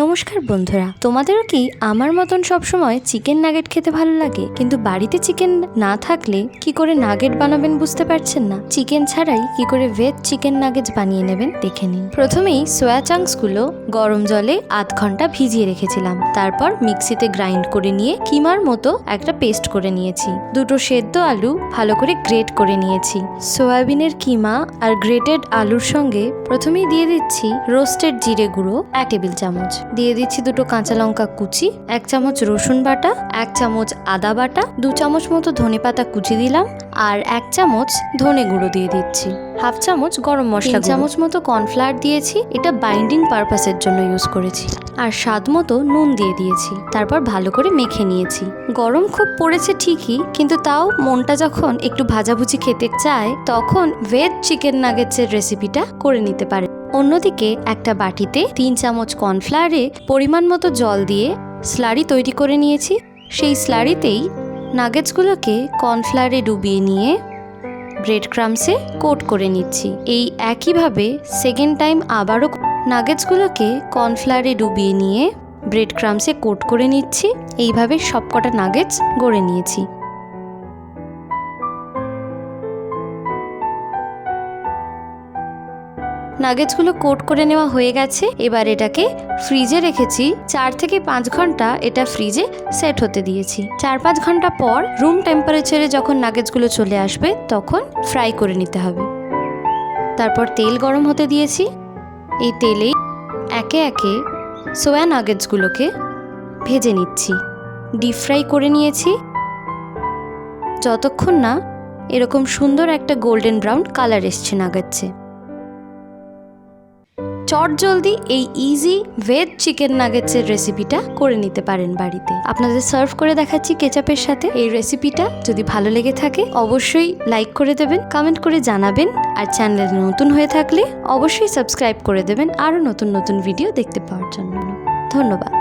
নমস্কার বন্ধুরা, তোমাদেরও কি আমার মতন সবসময় চিকেন নাগেট খেতে ভালো লাগে? কিন্তু বাড়িতে চিকেন না থাকলে কি করে নাগেট বানাবেন বুঝতে পারছেন না? চিকেন ছাড়াই কি করে ভেজ চিকেন নাগেটস বানিয়ে নেবেন দেখে নিন। প্রথমেই সোয়া চাংসগুলো গরম জলে আধ ঘণ্টা ভিজিয়ে রেখেছিলাম। তারপর মিক্সিতে গ্রাইন্ড করে নিয়ে কিমার মতো একটা পেস্ট করে নিয়েছি। দুটো সেদ্ধ আলু ভালো করে গ্রেট করে নিয়েছি। সয়াবিনের কিমা আর গ্রেটেড আলুর সঙ্গে প্রথমেই দিয়ে দিচ্ছি রোস্টেড জিরে গুঁড়ো এক টেবিল চামচ। দিয়ে দিচ্ছি দুটো কাঁচা লঙ্কা কুচি এক চামচ রসুন বাটা এক চামচ আদা বাটা দু চামচ মতো ধনে পাতা কুচি দিলাম আর এক চামচ ধনে গুঁড়ো দিয়ে দিচ্ছি। হাফ চামচ গরম মশলা চামচ মতো কর্নফ্লাওয়ার দিয়েছি এটা বাইন্ডিং পারপাসের জন্য ইউজ করেছি। আর স্বাদ মতো নুন দিয়ে দিয়েছি তারপর ভালো করে মেখে নিয়েছি। গরম খুব পড়েছে ঠিকই কিন্তু তাও মনটা যখন একটু ভাজাভুজি খেতে চায় তখন ভেজ চিকেন নাগেটসের রেসিপিটা করে নিতে পারে। অন্যদিকে একটা বাটিতে তিন চামচ কর্নফ্লাওয়ারে পরিমাণ মতো জল দিয়ে স্লারি তৈরি করে নিয়েছি। সেই স্লারিতেই নাগেটসগুলোকে কর্নফ্লাওয়ারে ডুবিয়ে নিয়ে ব্রেড ক্রামসে কোট করে নিচ্ছি। এই একইভাবে সেকেন্ড টাইম আবারও নাগেটসগুলোকে কর্নফ্লাওয়ারে ডুবিয়ে নিয়ে ব্রেড ক্রামসে কোট করে নিচ্ছি। এইভাবে সবকটা নাগেটস গড়ে নিয়েছি। নাগেটসগুলো কোট করে নেওয়া হয়ে গেছে। এবার এটাকে ফ্রিজে রেখেছি। চার থেকে পাঁচ ঘণ্টা এটা ফ্রিজে সেট হতে দিয়েছি। চার পাঁচ ঘণ্টা পর রুম টেম্পারেচারে যখন নাগেটসগুলো চলে আসবে, তখন ফ্রাই করে নিতে হবে। তারপর তেল গরম হতে দিয়েছি। এই তেলেই একে একে সোয়া নাগেটসগুলোকে ভেজে নিচ্ছি। ডিপ ফ্রাই করে নিয়েছি। যতক্ষণ না এরকম সুন্দর একটা গোল্ডেন ব্রাউন কালার এসছে নাগেটসে চট জলদি এই ইজি ভেজ চিকেন নাগেটসের রেসিপিটা করে নিতে পারেন বাড়িতে। আপনাদের সার্ভ করে দেখাচ্ছি কেচাপের সাথে। এই রেসিপিটা যদি ভালো লেগে থাকে, অবশ্যই লাইক করে দেবেন কমেন্ট করে জানাবেন, আর চ্যানেল নতুন হয়ে থাকলে অবশ্যই সাবস্ক্রাইব করে দেবেন আরও নতুন নতুন ভিডিও দেখতে পাওয়ার জন্য। ধন্যবাদ।